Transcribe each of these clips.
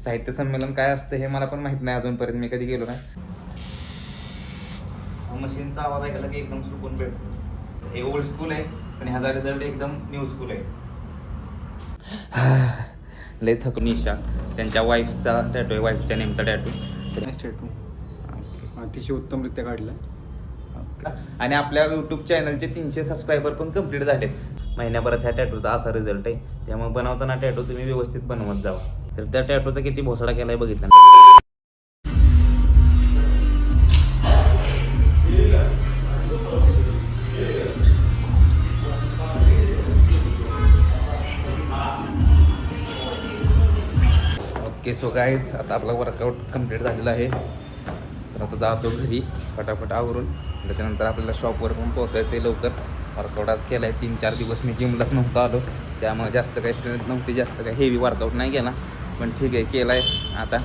साहित्य संमेलन काय असतं हे मला पण माहीत नाही अजूनपर्यंत. मी कधी गेलो नाही. मशीनचा आवाज ऐकला की एकदम सुकून भेटतो. हे ओल्ड स्कूल आहे पण ह्याचा रिझल्ट एकदम न्यू स्कूल आहे. लय थकून निशा त्यांच्या वाईफचा टॅटू आहे वाईफच्या नेमचा टॅटू टॅटू अतिशय उत्तमरित्या काढला आणि आपल्या युट्यूब चॅनलचे तीनशे सबस्क्रायबर पण कंप्लीट झाले महिन्याभरात ह्या टॅटूचा असा रिझल्ट आहे. त्यामुळे बनवताना टॅटू तुम्ही व्यवस्थित बनवत जावा. तर त्या टॅटोचा किती भोसडा केलाय बघितला ओके सो गाईज आता आपला वर्कआउट कंप्लीट झालेला आहे. तर आता जातो घरी फटाफट आवरून. त्याच्यानंतर आपल्याला शॉपवर पण पोहोचायचं आहे लवकर. वर्कआउट आज केला आहे तीन चार दिवस मी जिमलाच नव्हता आलो. त्यामुळे जास्त काही स्ट्रेंथ नव्हती जास्त काही हेवी वर्कआउट नाही केला. पण ठीक आहे केला आहे आता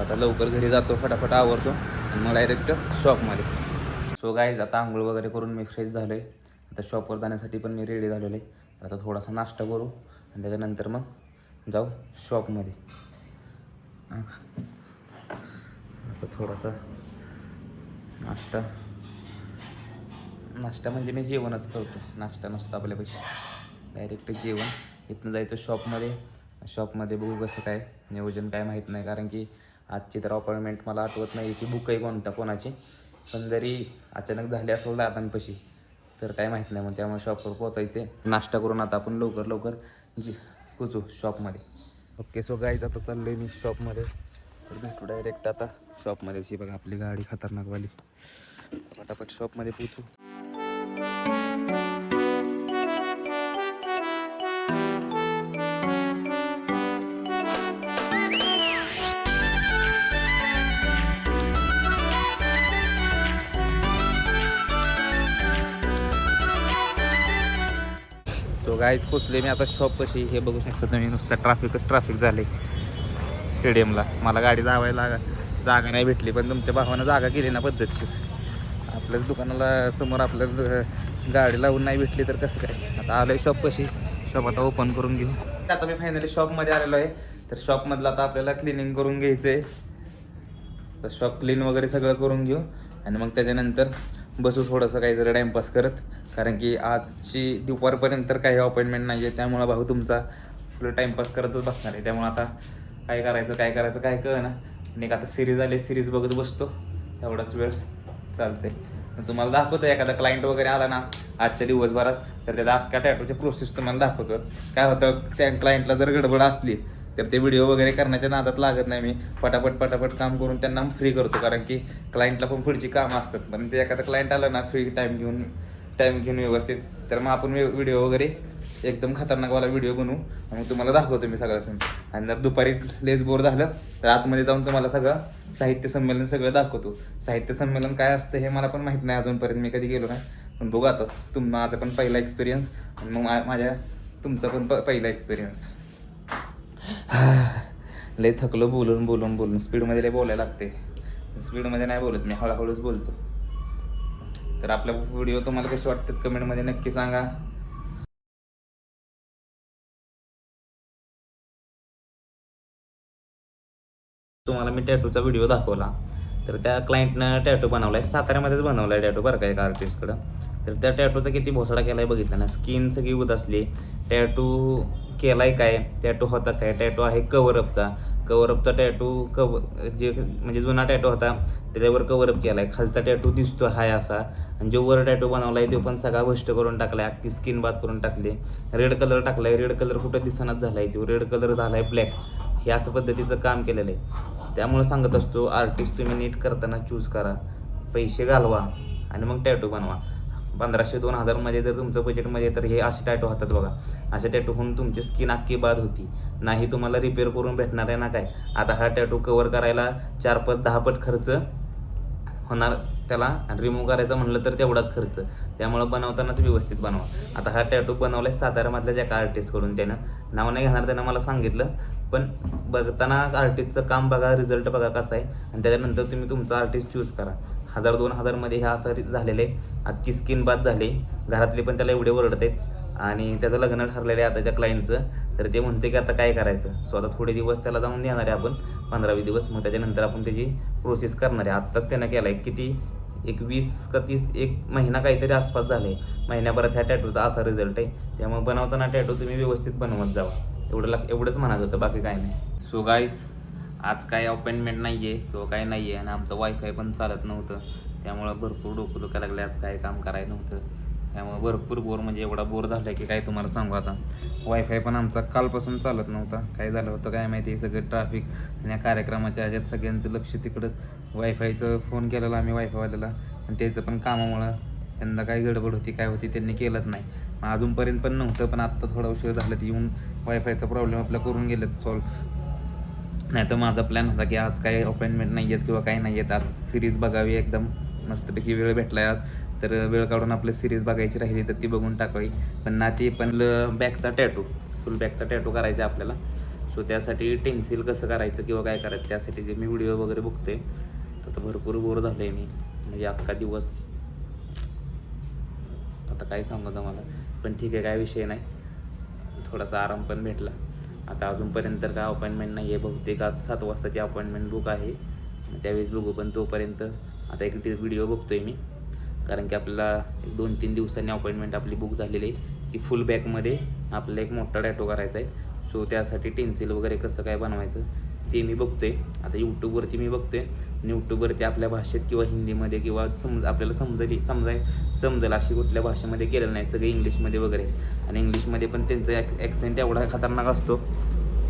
आता लवकर घरी जातो फटाफट आवरतो. मग डायरेक्ट शॉपमध्ये सो गाईज आता आंघोळ वगैरे करून मी फ्रेश झालो आहे आता शॉपवर जाण्यासाठी पण मी रेडी झालेलो आहे. आता थोडासा नाश्ता करू आणि त्याच्यानंतर मग जाऊ शॉपमध्ये असं थोडासा नाश्ता. नाश्ता म्हणजे मी जेवणच करतो. नाश्ता नसतो आपल्यापेक्षा डायरेक्ट जेवण. इथनं जायचं शॉपमध्ये शॉपमध्ये बघू कसं काय नियोजन काय माहीत नाही. कारण की आजची तर अपॉइंटमेंट मला आठवत नाही की बुकही कोणता कोणाची. पण जरी अचानक झाली असेल दादांपाशी तर काय माहीत नाही. मग त्यामुळे शॉपवर पोचायचे नाश्ता करून आता आपण लवकर लवकर जी पोचू शॉपमध्ये ओके सो गाईज आता चाललो आहे मी शॉपमध्ये भेटू डायरेक्ट आता शॉपमध्ये बघा आपली गाडी खतरनाकवाली. पटापट शॉपमध्ये पोचू गायच पोचले मी आता शॉप कशी हे बघू शकता तुम्ही नुसतं ट्रॅफिकच ट्रॅफिक झाले स्टेडियमला मला गाडी जावायला जागा नाही भेटली पण तुमच्या भावानं जागा केली ना पद्धतशीर. आपल्याच दुकानाला समोर आपल्या गाडी लावून नाही भेटली तर कसं काय? आता आलो आहे कशी शॉप आता ओपन करून घेऊ. आता मी फायनली शॉपमध्ये आलेलो आहे. तर शॉपमधलं आता आपल्याला क्लिनिंग करून घ्यायचं आहे तर शॉप क्लीन वगैरे सगळं करून घेऊ. आणि मग त्याच्यानंतर बसू थोडंसं काहीतरी टाईमपास करत. कारण की आजची दुपारपर्यंत तर काही अपॉइंटमेंट नाही आहे त्यामुळं भाऊ तुमचा फुल टाईमपास करतच बसणार आहे. त्यामुळं आता काय करायचं काय करायचं काय कळ ना आणि एक आता सिरीज आली सिरीज बघत बसतो. तेवढाच वेळ चालते तुम्हाला दाखवतो एखादा क्लायंट वगैरे आला ना आजच्या दिवसभरात तर त्याचा अख्ख्या टॅटोची प्रोसेस तुम्हाला दाखवतो काय होतं त्या क्लायंटला जर गडबड असली तर ते व्हिडिओ वगैरे करण्याच्या नादात लागत नाही मी. पटापट पटापट काम करून त्यांना फ्री करतो. कारण की क्लायंटला पण पुढची कामं असतात. पण ते एखादा क्लायंट आलं ना फ्री टाईम घेऊन टाईम घेऊन व्यवस्थित तर मग आपण व्हिडिओ वगैरे एकदम खतरनाकवाला व्हिडिओ बनवू. आणि तुम्हाला दाखवतो मी सगळं सण आणि जर दुपारी लेस बोर झालं तर आतमध्ये जाऊन तुम्हाला सगळं साहित्य संमेलन सगळं दाखवतो. साहित्य संमेलन काय असतं हे मला पण माहीत नाही अजूनपर्यंत. मी कधी गेलो नाही. पण बघू आता. तुम माझा पण पहिला एक्सपिरियन्स आणि मग मा- माझ्या तुमचा पण प- पहिला एक्सपिरियन्स लय थकलो बोलून बोलून बोलून. स्पीडमध्ये लय बोलायला लागते. स्पीडमध्ये नाही बोलत मी हळूहळूच बोलतो. तर आपला व्हिडिओ तुम्हाला कसे वाटतात कमेंटमध्ये नक्की सांगा. तुम्हाला मी टॅटूचा व्हिडिओ दाखवला. तर त्या क्लायंटनं टॅटू बनवला आहे साताऱ्यामध्येच बनवला आहे टॅटू बरं का एका आर्टिस्टकडं तर त्या टॅटूचा किती भोसडा केला आहे बघितला ना? स्किन सगळी उदासली. असली केला आहे काय? टॅटू होता काय? टॅटू आहे कवरअपचा कवरअपचा टॅटू कव जे म्हणजे जुना टॅटू होता त्याच्यावर कवरअप आहे खालचा टॅटू दिसतो हाय असा. आणि जो वर टॅटू आहे तो पण सगळा भष्ट करून टाकला आहे अख्खी स्किन बात करून टाकली. रेड कलर टाकला आहे रेड कलर कुठं दिसनाच आहे तो. रेड कलर झाला आहे ब्लॅक हे असं पद्धतीचं काम केलेलं आहे त्यामुळं सांगत असतो आर्टिस्ट तुम्ही नीट करताना चूज करा. पैसे घालवा आणि मग टॅटू बनवा. पंधराशे दोन हजारमध्ये जर तुमचं बजेटमध्ये तर हे असे टॅटू होतात बघा. असे टॅटू होऊन तुमची स्किन अख्खी बाद होती. नाही तुम्हाला रिपेअर करून भेटणार आहे ना काय? आता हा टॅटू कवर करायला चार पट दहा पट खर्च होणार त्याला रिमूव्ह करायचं म्हणलं तर तेवढाच खर्च. त्यामुळं बनवतानाच व्यवस्थित बनवा. आता हा टॅटू बनवलाय साताऱ्यामधल्या ज्या एका आर्टिस्टकडून त्यानं. नाव नाही घेणार त्यानं मला सांगितलं. पण बघताना आर्टिस्टचं काम बघा रिझल्ट बघा कसा आहे. आणि त्याच्यानंतर तुम्ही तुमचा आर्टिस्ट चूज करा. हजार दोन हजारमध्ये ह्या असं झालेलं आहे. अख्खी स्किन बाद झाली. घरातले पण त्याला एवढे ओरडत आहेत. आणि त्याचं लग्न ठरलेलं आहे आता त्या क्लायंटचं तर ते म्हणते की आता काय करायचं? सो आता थोडे दिवस त्याला जाऊन देणार आहे आपण. पंधरावी दिवस. मग त्याच्यानंतर आपण त्याची प्रोसेस करणार आहे. आत्ताच त्यानं केला आहे किती? एक वीस का तीस? एक महिना काहीतरी आसपास झाले महिन्याभरात ह्या टॅटूचा असा रिझल्ट आहे. त्यामुळे बनवताना टॅटू तुम्ही व्यवस्थित बनवत जावा. एवढं लाग एवढंच म्हणायचं होतं. बाकी काय नाही. सो गाईज आज काय अपॉइंटमेंट नाही आहे किंवा काय नाही आहे आणि आमचं वायफाय पण चालत नव्हतं. त्यामुळं भरपूर डोकं दुखायला लागले आज काय काम करायला नव्हतं. त्यामुळे भरपूर बोर म्हणजे एवढा बोर झाला की काय तुम्हाला सांगू आता. वायफाय पण आमचा कालपासून चालत नव्हता. काय झालं होतं काय माहिती? सगळं ट्रॅफिक आणि या कार्यक्रमाच्या ह्याच्यात सगळ्यांचं लक्ष तिकडंच. वायफायचं फोन केलेला आम्ही वायफायवाल्याला आणि त्याचं पण कामामुळं त्यांना काय गडबड होती काय होती त्यांनी केलंच नाही. मग अजूनपर्यंत पण नव्हतं पण आत्ता थोडा उशीर झाला की येऊन वायफायचा प्रॉब्लेम आपला करून गेलेत सॉल्व नाही तर माझा प्लॅन होता की आज काही अपॉइंटमेंट नाही आहेत किंवा काही नाही आहेत आज सिरीज बघावी एकदम मस्तपैकी वेळ भेटला आज. तर वेळ काढून आपलं सिरीज बघायची राहिली तर ती बघून टाकावी. पण ना ती पण बॅकचा टॅटू फुल बॅकचा टॅटू करायचा आहे आपल्याला. सो त्यासाठी टेन्सिल कसं करायचं किंवा काय करायचं त्यासाठी जे मी व्हिडिओ वगैरे बघते तर आता भरपूर बोर झालो आहे मी. म्हणजे अख्खा दिवस. आता काय सांगू मला पण ठीक आहे काय विषय नाही. थोडासा आराम पण भेटला. आता अजूनपर्यंत तर काय अपॉइंटमेंट नाही आहे बहुतेक आज सात वाजताची अपॉइंटमेंट बुक आहे. त्यावेळेस बघू पण तोपर्यंत. आता एक व्हिडिओ बघतो आहे मी. कारण की आपल्याला एक दोन तीन दिवसांनी अपॉइंटमेंट आपली बुक झालेली आहे. की फुल बॅकमध्ये आपल्याला एक मोठा डॅटो करायचा आहे. सो त्यासाठी टेन्सिल वगैरे कसं काय बनवायचं? ते मी बघतोय. आता यूट्यूबवरती मी बघतोय. आणि यूट्यूबवरती आपल्या भाषेत किंवा हिंदीमध्ये किंवा समज आपल्याला समजली समजाय समजेल अशी कुठल्या भाषेमध्ये केलेलं नाही. सगळे इंग्लिशमध्ये वगैरे. आणि इंग्लिशमध्ये पण त्यांचं ॲक ॲक्सेंट एवढा खतरनाक असतो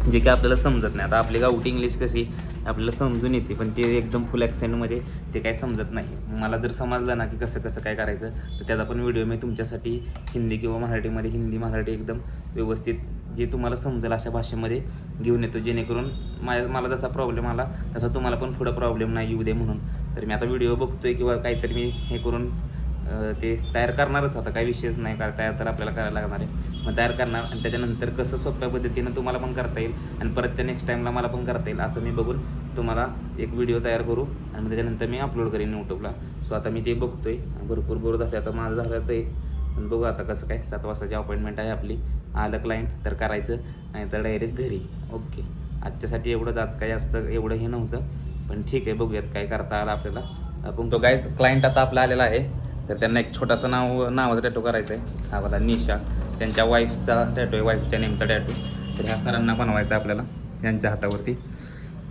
जे काही आपल्याला समजत नाही. आता आपली गावठी इंग्लिश कशी आपल्याला समजून येते पण ते एकदम फुल ॲक्सेंटमध्ये ते काय समजत नाही. मला जर समजलं ना की कसं कसं काय करायचं तर त्याचा पण व्हिडिओ मी तुमच्यासाठी हिंदी किंवा मराठीमध्ये हिंदी मराठी एकदम व्यवस्थित जे तुम्हाला समजेल अशा भाषेमध्ये घेऊन येतो जेणेकरून माझ्या मला जसा प्रॉब्लेम आला तसा तुम्हाला पण पुढं प्रॉब्लेम नाही येऊ दे म्हणून. तर मी आता व्हिडिओ बघतो आहे किंवा काहीतरी मी हे करून ते तयार करणारच. आता काही विषयच नाही का तयार तर आपल्याला करायला लागणार आहे. मग तयार करणार आणि त्याच्यानंतर कसं सोप्या पद्धतीनं तुम्हाला पण करता येईल आणि परत त्या नेक्स्ट टाईमला मला पण करता येईल असं मी बघून तुम्हाला एक व्हिडिओ तयार करू आणि मग त्याच्यानंतर मी अपलोड करेन यूट्यूबला सो आता मी ते बघतो आहे भरपूर बोर झाले. आता माझं झालंच आहे. पण बघू आता कसं काय सात वाजताची अपॉइंटमेंट आहे आपली. आलं क्लायंट तर करायचं नाही तर डायरेक्ट घरी. ओके आजच्यासाठी एवढंच आज काही असतं एवढं हे नव्हतं. पण ठीक आहे बघूयात काय करता आलं आपल्याला. आपण तो काय क्लायंट आता आपला आलेला आहे. तर त्यांना एक छोटासा नाव नावाचा टॅटो करायचा आहे हा वाला निशा. त्यांच्या वाईफचा टॅटो आहे वाईफच्या नेमचा टॅटो तर ह्या सरांना बनवायचा आपल्याला यांच्या हातावरती.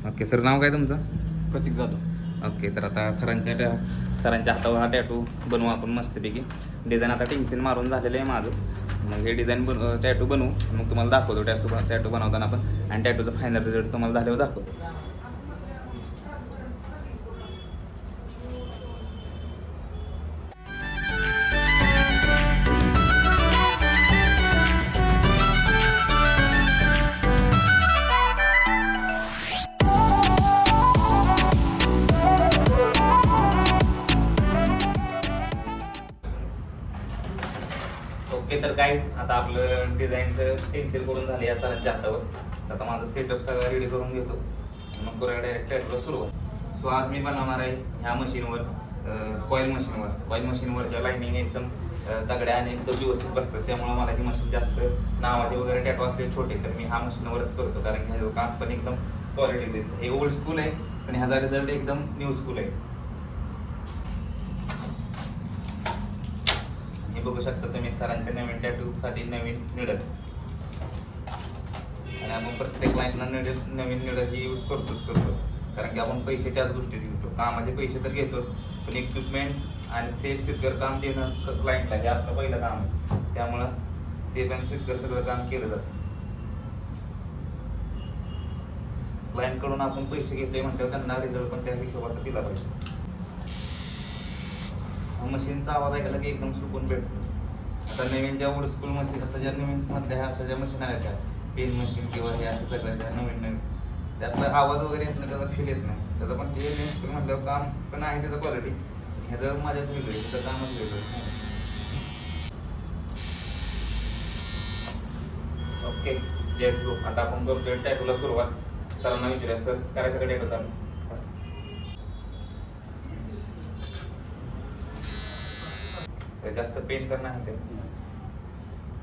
ओके सर नाव काय तुमचं? प्रतीक जाधव. ओके तर आता सरांच्या टॅ सरांच्या हातावर हा टॅटू बनवू आपण मस्तपैकी. डिझाईन आता टेन्सिल मारून झालेलं आहे माझं. मग हे डिझाईन बन टॅटू बनवू. मग तुम्हाला दाखवतो टॅटू टॅटू बनवताना आपण आणि टॅटूचा फायनल रिझल्ट तुम्हाला झाल्यावर दाखवतो. आता आपलं डिझाईनचं टेन्सिल करून झाली या सरांच्या हातावर. आता माझं सेटअप सगळं रेडी करून घेतो. मग करूया डायरेक्ट टॅटूला सुरुवात. सो आज मी बनवणार आहे ह्या मशीनवर कॉईल मशीनवर कॉईल मशीनवरच्या लाईनिंग एकदम दगड्या आणि एकदम व्यवस्थित बसतात. त्यामुळे मला ही मशीन जास्त नावाचे वगैरे टॅटो असले छोटे तर मी हा मशीनवरच करतो. कारण की ह्याचं काम पण एकदम क्वालिटीच हे ओल्ड स्कूल आहे पण ह्याचा रिझल्ट एकदम न्यू स्कूल आहे. बघू शकता तुम्ही सरांच्या नवीन टॅटूसाठी नवीन निडल आणि आपण प्रत्येक क्लायंटला निडल नवीन निडल ही यूज करतोच करतो. कारण की आपण पैसे त्याच गोष्टीत घेतो. कामाचे पैसे तर घेतोच पण इक्विपमेंट आणि सेफ सिक्युअर काम देणं क्लायंटला हे आपलं पहिलं काम आहे. त्यामुळं सेफ अँड सिक्युअर सगळं काम केलं जातं. क्लायंटकडून आपण पैसे घेतले म्हटल्यावर त्यांना रिझल्ट पण त्या हिशोबाचा दिला पाहिजे. मशीनचा आवाज ऐकला की एकदम सुकून भेटतो. आता नवीन ज्या ओल्ड स्कूल मशीन आता ज्या नवीन मधल्या ह्या अशा ज्या मशीन आल्या त्या पेन मशीन किंवा हे अशा सगळ्या ज्या नवीन नवीन त्यातला आवाज वगैरे येत नाही त्याचा फील येत नाही. त्याचं पण ते नवीन स्कूल म्हटल्यावर काम पण आहे त्याचं क्वालिटी ह्याचं माझ्याच वेगळं आहे त्याचं कामच वेगळं ओके लेट्स गो आता आपण करतोय टॅटूला सुरुवात. सरांना विचारूया सर करायचं का टॅटू चालू? तर जास्त पेन तर नाही ते.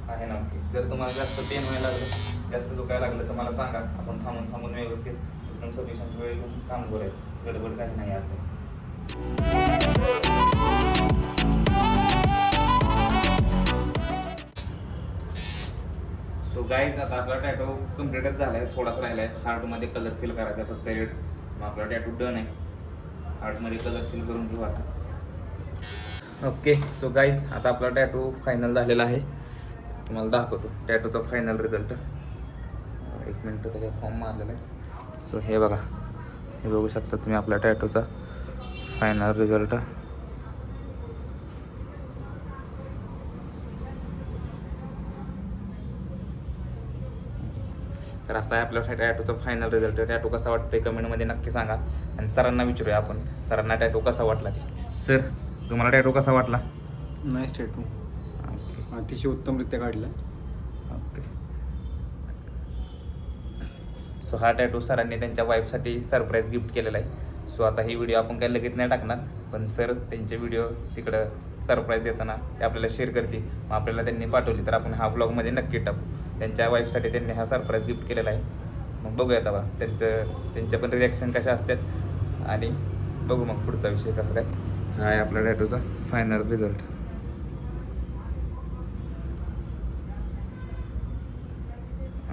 आहे ना ओके. जर तुम्हाला जास्त पेन व्हायला लागलं जास्त दुखायला लागलं तर मला सांगा. आपण थांबून थांबून व्यवस्थित एकदम सफिशियंट वेळ घेऊन काम करूया. गडबड काही नाही आता. सो गाईज आता आपला टॅटो कम्प्लीटच झालाय. थोडाच राहिलाय. हार्टमध्ये कलर फिल करायचा फक्त रेड मग आपला टॅटो डन आहे. हार्टमध्ये कलर फिल करून घेऊ आता. ओके सो गाईज आता आपला टॅटू फायनल झालेला आहे. तुम्हाला दाखवतो टॅटूचा फायनल रिझल्ट एक मिनटं त्याच्या फॉर्म मारलेला आहे. सो हे बघा हे बघू शकता तुम्ही आपल्या टॅटूचा फायनल रिझल्ट तर असा आहे आपल्या टॅटूचा फायनल रिझल्ट टॅटू कसा वाटतंय कमेंटमध्ये नक्की सांगा. आणि सरांना विचारूया आपण सरांना टॅटू कसा वाटला ते. सर तुम्हाला टॅटू कसा वाटला? नाईस टॅटू अतिशय उत्तमरित्या काढला. ओके सो हा टॅटू सरांनी त्यांच्या वाईफसाठी सरप्राईज गिफ्ट केलेला आहे. सो आता ही व्हिडिओ आपण काही लगेच नाही टाकणार पण सर त्यांचे व्हिडिओ तिकडं सरप्राईज देताना ते आपल्याला शेअर करतील. मग आपल्याला त्यांनी पाठवली तर आपण हा ब्लॉगमध्ये नक्की टाकू. त्यांच्या वाईफसाठी त्यांनी हा सरप्राईज गिफ्ट केलेला आहे. मग बघूयात आता त्यांचं त्यांच्या पण रिॲक्शन कशा असतात. आणि बघू मग पुढचा विषय कसा काय. हा आहे आपल्या टॅटोचा final result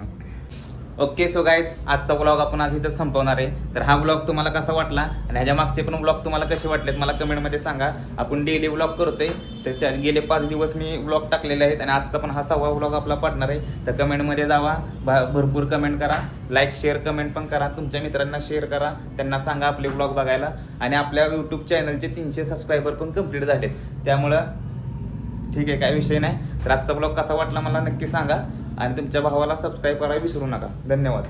okay okay so guys आजचा ब्लॉग आपण आज इथं संपवणार आहे. तर हा ब्लॉग तुम्हाला कसा वाटला आणि ह्याच्या मागचे पण ब्लॉग तुम्हाला कसे वाटलेत मला कमेंटमध्ये सांगा. आपण डेली ब्लॉग करतोय त्याच्या गेले पाच दिवस मी ब्लॉग टाकलेले आहेत आणि आजचा पण हा सहावा ब्लॉग आपला पडणार आहे. तर कमेंटमध्ये जावा भरपूर कमेंट करा. लाईक शेअर कमेंट पण करा. तुमच्या मित्रांना शेअर करा. त्यांना सांगा आपले ब्लॉग बघायला. आणि आपल्या यूट्यूब चॅनलचे तीनशे सबस्क्रायबर पण कंप्लीट झालेत. त्यामुळं ठीक आहे काय विषय नाही. तर आजचा ब्लॉग कसा वाटला मला नक्की सांगा. आणि तुमच्या भावाला सबस्क्राईब करायला विसरू नका. धन्यवाद.